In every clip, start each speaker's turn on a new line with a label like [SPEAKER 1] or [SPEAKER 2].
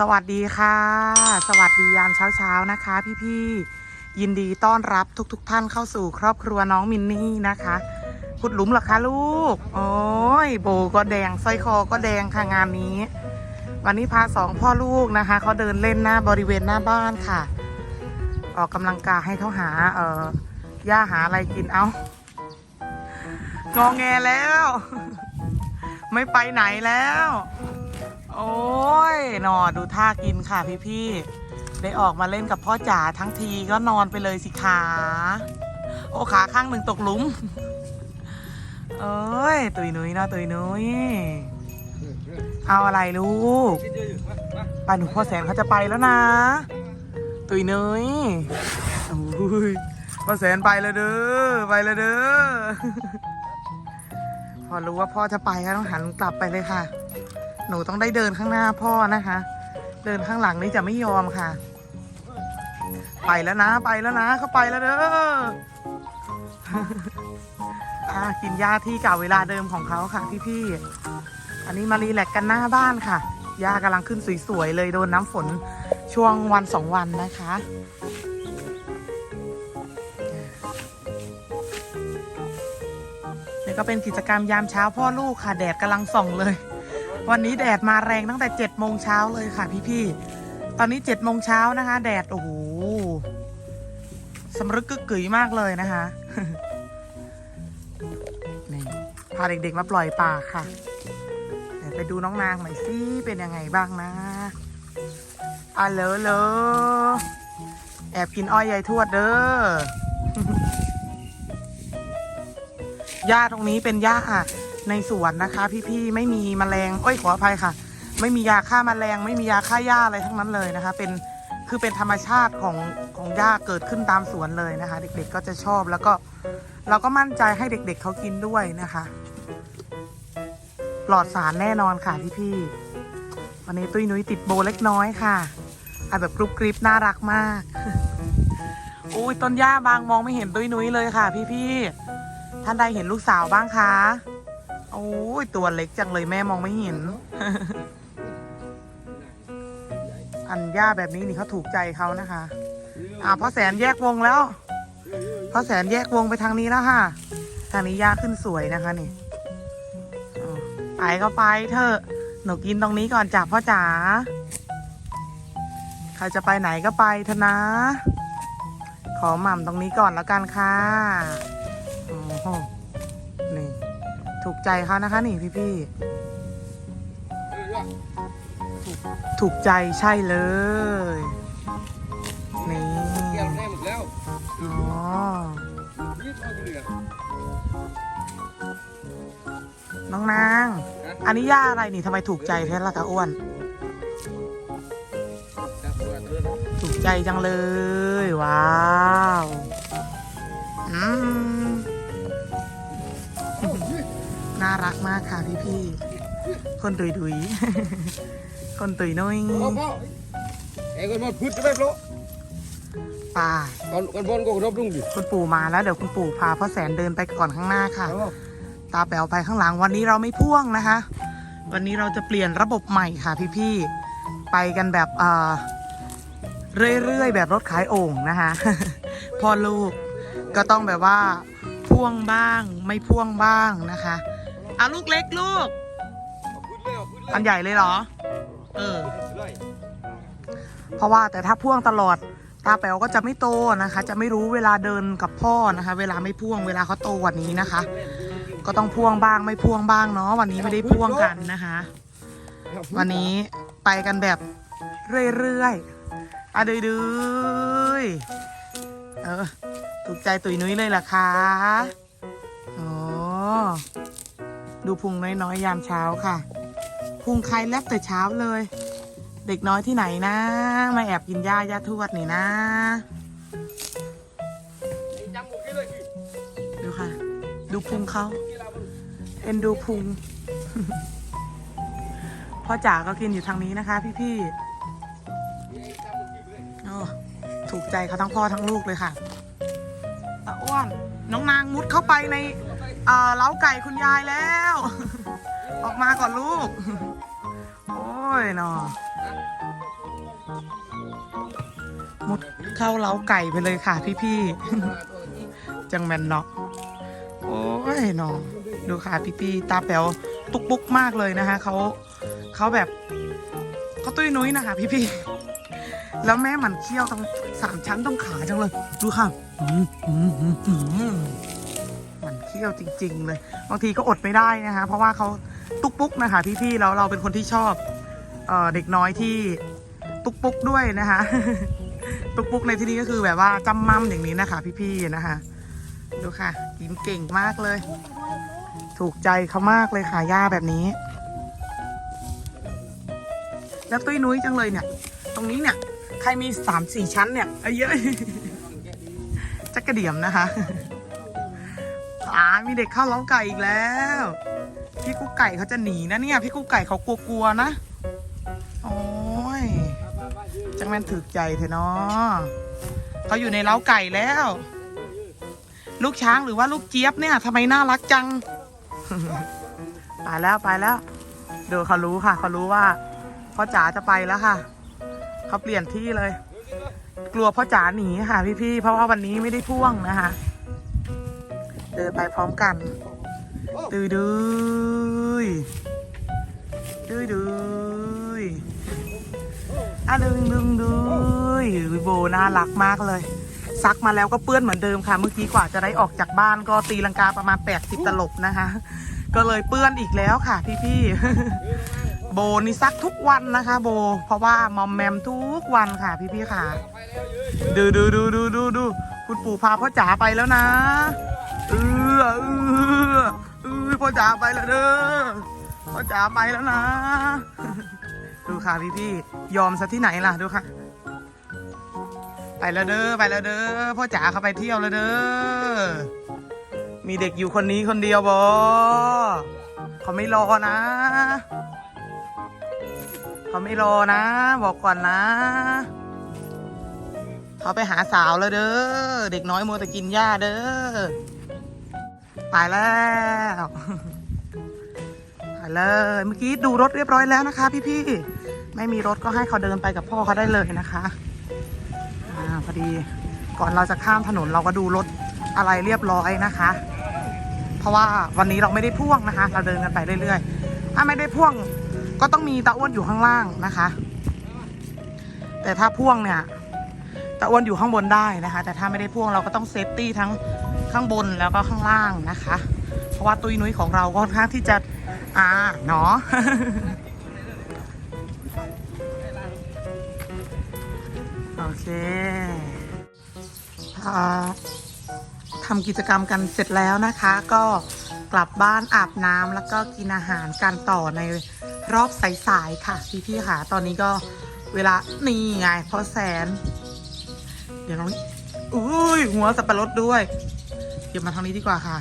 [SPEAKER 1] สวัสดีค่ะ สวัสดียามเช้าๆนะคะ พี่ๆยินดีต้อนรับทุกๆทท่านเข้าสู่ครอบครัวน้องมินนี่นะคะขุดหลุมหรอคะลูก โอ้ยโบก็แดงสร้อยคอก็แดงค่ะงานนี้ วันนี้พาสองพ่อลูกนะคะเขาเดินเล่นหน้าบริเวณหน้าบ้านค่ะ ออกกำลังกายให้เขาหาเอ่อย่าหาอะไรกินเอางองแงแล้ว ไม่ไปไหนแล้ว โอ้ยนอนดูท่ากินค่ะพี่ๆได้ออกมาเล่นกับพ่อจ๋าทั้งทีก็นอนไปเลยสิขาโอ้ขาข้างหนึ่งตกหลุมเอ้ยตุยนุ้ยเนาะตุยนุ้ยเอาอะไรลูกป้าหนูพ่อแสนเขาจะไปแล้วนะ ตุยนุยโอ้ยพ่อแสนไปแล้วเด้อ ไปแล้วเด้อ พอรู้ว่าพ่อจะไปก็ต้องหันกลับไปเลยค่ะ หนูต้องได้เดินข้างหน้าพ่อนะคะ เดินข้างหลังนี่จะไม่ยอมค่ะ ไปแล้วนะไปแล้วนะเขาไปแล้วเด้ออ่ากินหญ้าที่เก่าเวลาเดิมของเขาค่ะพี่ๆอันนี้มารีแลกกันหน้าบ้านค่ะหญ้ากำลังขึ้นสวยๆเลยโดนน้ำฝนช่วงวันสองวันนะคะนี่ก็เป็นกิจกรรมยามเช้าพ่อลูกค่ะ แดดกำลังส่องเลย วันนี้แดดมาแรงตั้งแต่เจ็ดโมงเช้าเลยค่ะพี่ๆ ตอนนี้เจ็ดโมงเช้านะคะ แดด โอ้โหสำรึกกึกกึ๋ยมากเลยนะคะนี่พาเด็กๆมาปล่อยป่าค่ะไปดูน้องนางหน่อยสิเป็นยังไงบ้างนะอะเลอเลอแอบกินอ้อยยายทวดเด้อหญ้าตรงนี้เป็นหญ้า ในสวนนะคะ พี่ๆไม่มีแมลงเอ้ยขออภัยค่ะ ไม่มียาฆ่าแมลง ไม่มียาฆ่าหญ้าอะไรทั้งนั้นเลยนะคะ เป็นคือเป็นธรรมชาติของของหญ้าเกิดขึ้นตามสวนเลยนะคะ เด็กๆก็จะชอบแล้วก็เราก็มั่นใจให้เด็กๆเขากินด้วยนะคะ ปลอดสารแน่นอนค่ะพี่ๆวันนี้ตุ้ยนุ้ยติดโบเล็กน้อยค่ะอาแบบกรุบกริบน่ารักมากอุ้ยต้นหญ้าบางมองไม่เห็นตุ้ยนุ้ยเลยค่ะ พี่ๆท่านใดเห็นลูกสาวบ้างคะ โอ้ยตัวเล็กจังเลยแม่มองไม่เห็น อันย่าแบบนี้นี่เขาถูกใจเขานะคะ อ่าพ่อแสนแยกวงแล้วพ่อแสนแยกวงไปทางนี้แล้วค่ะ ทางนี้ย่าขึ้นสวยนะคะนี่ไปก็ไปเถอะ หนูกินตรงนี้ก่อนจ้ะพ่อจ๋าใครจะไปไหนก็ไปเถอะนะ ขอหม่ำตรงนี้ก่อนแล้วกันค่ะ ถูกใจเขานะคะนี่พี่พี่ๆถูกใจใช่เลย นี่
[SPEAKER 2] แก้วแน่หมดแล้ว
[SPEAKER 1] อ๋อ
[SPEAKER 2] รีบเอาไปเหลือ
[SPEAKER 1] น้องนาง อันนี้ย่าอะไรนี่ทำไมถูกใจแท้ละตาอ้วน
[SPEAKER 2] ครับตัวเรื่อง
[SPEAKER 1] ถูกใจจังเลย ว้าว อืม น่ารักมากค่ะพี่พี่ๆคนตุยดุยๆคนตุยน้อย
[SPEAKER 2] พ่อพ่อไอ้คนบอลพุทธไปโปร
[SPEAKER 1] ป่า
[SPEAKER 2] ก่อนก่อนบอลก็รบลุงดิ
[SPEAKER 1] คุณปู่มาแล้วเดี๋ยวคุณปู่พาพ่อแสนเดินไปก่อนข้างหน้าค่ะ ตาแป๋วไปข้างหลังวันนี้เราไม่พ่วงนะคะ วันนี้เราจะเปลี่ยนระบบใหม่ค่ะพี่ๆไปกันแบบเอ่อเรื่อยๆแบบรถขายโอ่งนะคะพ่อลูกก็ต้องแบบว่าพ่วงบ้างไม่พ่วงบ้างนะคะ อะลูกเล็กลูก
[SPEAKER 2] พุทธเลยพุทธเลย
[SPEAKER 1] อันใหญ่เลยเหรอ เออ เพราะว่าแต่ถ้าพ่วงตลอด ตาแป๋วก็จะไม่โตนะคะ จะไม่รู้เวลาเดินกับพ่อนะคะ เวลาไม่พ่วงเวลาเขาโตกว่านี้นะคะ ก็ต้องพ่วงบ้างไม่พ่วงบ้างเนาะวันนี้ไม่ได้พ่วงกันนะคะ วันนี้ไปกันแบบเรื่อยๆอะดื้อๆเออถูกใจตุยนุ้ยเลยล่ะคะโอ้ ดูพุงน้อยๆยามเช้าค่ะ พุงใครแลบแต่เช้าเลย เด็กน้อยที่ไหนนะ มาแอบกินหญ้าย่าทวดนี่นะ
[SPEAKER 2] ดู
[SPEAKER 1] ค่ะ ดูพุงเขาเอ็นดูพุงพ่อจ๋าก็กินอยู่ทางนี้นะคะ พี่ๆโอ้ถูกใจเขาทั้งพ่อทั้งลูกเลยค่ะตาอ้วนน้องนางมุดเข้าไปใน เอ่อเล้าไก่คุณยายแล้ว ออกมาก่อนลูก โอ้ยนาะ
[SPEAKER 2] น
[SPEAKER 1] มุดเข้าเล้าไก่ไปเลยค่ะพี่ๆ จังแมนเนาะโอ้ยนาะดูค่ะพี่ๆ ตาแป๋วตุกปุกมากเลยนะคะเขาเขาแบบเขาตุ้ยนุ้ยนะคะพี่ๆ แล้วแม่หมันเคี้ยวตรงสามชั้นตรงขาจังเลย ดูค่ะอืมอืมอืมอืม หมันเคี้ยวจริง ๆ เลย บางทีก็อดไม่ได้นะคะ เพราะว่าเขาตุกปุกนะคะพี่ๆแล้วเราเป็นคนที่ชอบเออเด็กน้อยที่ตุกปุกด้วยนะคะ ตุกปุกในที่นี้ก็คือแบบว่าจำมั่มอย่างนี้นะคะ พี่ๆนะคะ ดูค่ะ กินเก่งมากเลย ถูกใจเขามากเลยค่ะย่าแบบนี้ แล้วตุ้ยนุ้ยจังเลยเนี่ย ตรงนี้เนี่ย ใครมีสามสี่ชั้นเนี่ยเอาเยอะจักกระเดี่ยมนะคะ อ่ามีเด็กเข้าเล้าไก่อีกแล้ว พี่กุ๊กไก่เขาจะหนีนะเนี่ยพี่กุ๊กไก่เขากลัวๆนะโอ้ยจังแม่นถึกใจเถอะเนาะเขาอยู่ในเล้าไก่แล้ว ลูกช้างหรือว่าลูกเจี๊ยบเนี่ยทำไมน่ารักจังไปแล้วไปแล้วเดูเขารู้ค่ะเขารู้ว่าพ่อจ๋าจะไปแล้วค่ะเขาเปลี่ยนที่เลย กลัวพ่อจ๋าหนีค่ะ พี่ๆเพราะว่าวันนี้ไม่ได้พ่วงนะคะ เดินไปพร้อมกันดือดืยดือดืยอะดึงดึงดึยโบน่ารักมากเลย ซักมาแล้วก็เปื้อนเหมือนเดิมค่ะ เมื่อกี้กว่าจะได้ออกจากบ้านก็ตีลังกาประมาณ80ตลบนะคะ ก็เลยเปื้อนอีกแล้วค่ะพี่ๆโบนี่ซักทุกวันนะคะ โบ เพราะว่ามอมแมมทุกวันค่ะพี่ๆค่ะ ดูดูดูดูดูดูคุณปู่พาพ่อจ๋าไปแล้วนะ ออเออเออพ่อจ๋าไปแล้วเด้อพ่อจ๋าไปแล้วนะ ดูค่ะพี่ๆยอมซะที่ไหนล่ะดูค่ะ ไปแล้วเด้อไปแล้วเด้อพ่อจ๋าเขาไปเที่ยวแล้วเด้อมีเด็กอยู่คนนี้คนเดียวบอเขาไม่รอนะเขาไม่รอนะ บอกก่อนนะเขาไปหาสาวแล้วเด้อ เด็กน้อยมัวแต่กินหญ้าเด้อ ไปแล้วไปเลยเมื่อกี้ดูรถเรียบร้อยแล้วนะคะ พี่ๆไม่มีรถก็ให้เขาเดินไปกับพ่อเขาได้เลยนะคะอ่าพอดีก่อนเราจะข้ามถนนเราก็ดูรถอะไรเรียบร้อยนะคะ เพราะว่าวันนี้เราไม่ได้พ่วงนะคะ เราเดินกันไปเรื่อยๆถ้าไม่ได้พ่วงก็ต้องมีตาอ้วนอยู่ข้างล่างนะคะ แต่ถ้าพ่วงเนี่ยตาอ้วนอยู่ข้างบนได้นะคะ แต่ถ้าไม่ได้พ่วงเราก็ต้องเซฟตี้ทั้ง ข้างบนแล้วก็ข้างล่างนะคะ เพราะว่าตุยนุ้ยของเราก็ค่อนข้างที่จะอ่าเนาะโอเคอ่าทำกิจกรรมกันเสร็จแล้วนะคะ ก็กลับบ้านอาบน้ำแล้วก็กินอาหารกันต่อในรอบสายๆค่ะพี่ๆค่ะ ตอนนี้ก็เวลานี่ไงพอแสน เดี๋ยวน้องอุ้ยหัวสับปะรดด้วยี๋ยวมาทางนี้ดีกว่าค่ะ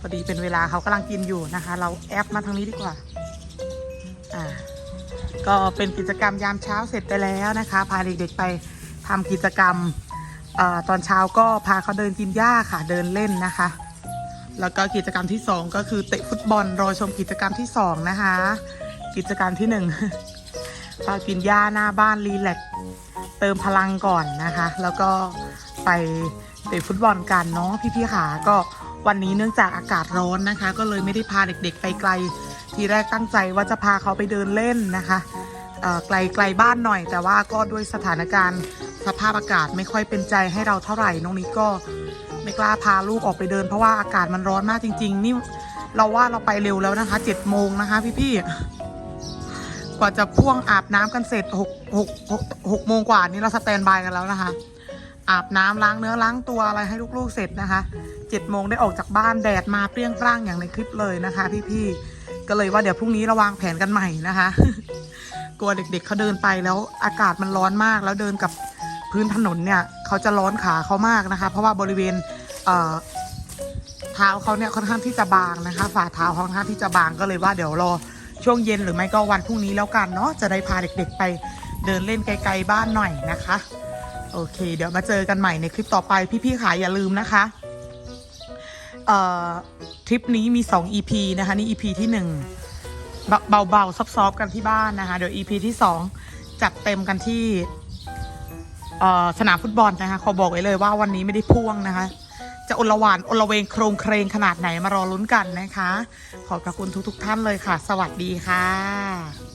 [SPEAKER 1] พอดีเป็นเวลาเขากำลังกินอยู่นะคะ เราแอปมาทางนี้ดีกว่า อ่า ก็เป็นกิจกรรมยามเช้าเสร็จไปแล้วนะคะ พาเด็กๆไปทำกิจกรรมอตอนเช้าก็พาเขาเดินกินหญ้าค่ะ เดินเล่นนะคะ แล้วก็กิจกรรมที่สองก็คือเตะฟุตบอลรอชมกิจกรรมที่สองนะคะ กิจกรรมที่หนึ่งพากินหญ้าหน้าบ้านรีแลกซ์เติมพลังก่อนนะคะ แล้วก็ไป เตะฟุตบอลกันเนาะพี่ๆค่ะก็วันนี้เนื่องจากอากาศร้อนนะคะ ก็เลยไม่ได้พาเด็กๆ ไปไกล ทีแรกตั้งใจว่าจะพาเขาไปเดินเล่นนะคะไกลไกลบ้านหน่อย แต่ว่าก็ด้วยสถานการณ์สภาพอากาศไม่ค่อยเป็นใจให้เราเท่าไหร่น้องนี้ก็ไม่กล้าพาลูกออกไปเดิน เพราะว่าอากาศมันร้อนมากจริง ๆ นี่เราว่าเราไปเร็วแล้วนะคะเจ็ดโมงนะคะพี่ๆกว่าจะพ่วงอาบน้ำกันเสร็จหกหกหกโมงกว่านี้เราสแตนบายกันแล้วนะคะ อาบน้ำล้างเนื้อล้างตัวอะไรให้ลูกๆเสร็จนะคะเจ็ดโมงได้ออกจากบ้านแดดมาเปรี้ยงปร้างอย่างในคลิปเลยนะคะพี่ๆก็เลยว่าเดี๋ยวพรุ่งนี้ราวางแผนกันใหม่นะคะ กลัวเด็กๆเขาเดินไปแล้วอากาศมันร้อนมากแล้วเดินกับพื้นถนนเนี่ยเขาจะร้อนขาเขามากนะคะ เพราะว่าบริเวณเอ่อเท้าเขาเนี่ยค่อนข้างที่จะบางนะคะ ฝ่าเท้าเขาค่อนข้างที่จะบางก็เลยว่าเดี๋ยวรอช่วงเย็นหรือไม่ก็วันพรุ่งนี้แล้วกันเนาะจะได้พาเด็กๆไปเดินเล่นไกลๆบ้านหน่อยนะคะ โอเค เดี๋ยวมาเจอกันใหม่ในคลิปต่อไป พี่ๆค่ะอย่าลืมนะคะ เอ่อทริปนี้มี 2 EP นะคะ นี่ EP ที่ 1 เบาเบาๆซอฟๆกันที่บ้านนะคะ เดี๋ยว EP ที่สองจัดเต็มกันที่เอ่อสนามฟุตบอลนะคะ ขอบอกไว้เลยว่าวันนี้ไม่ได้พ่วงนะคะ จะอลหวานอลเวงโครงเครงขนาดไหนมารอลุ้นกันนะคะ ขอบพระคุณทุกๆท่านเลยค่ะ สวัสดีค่ะ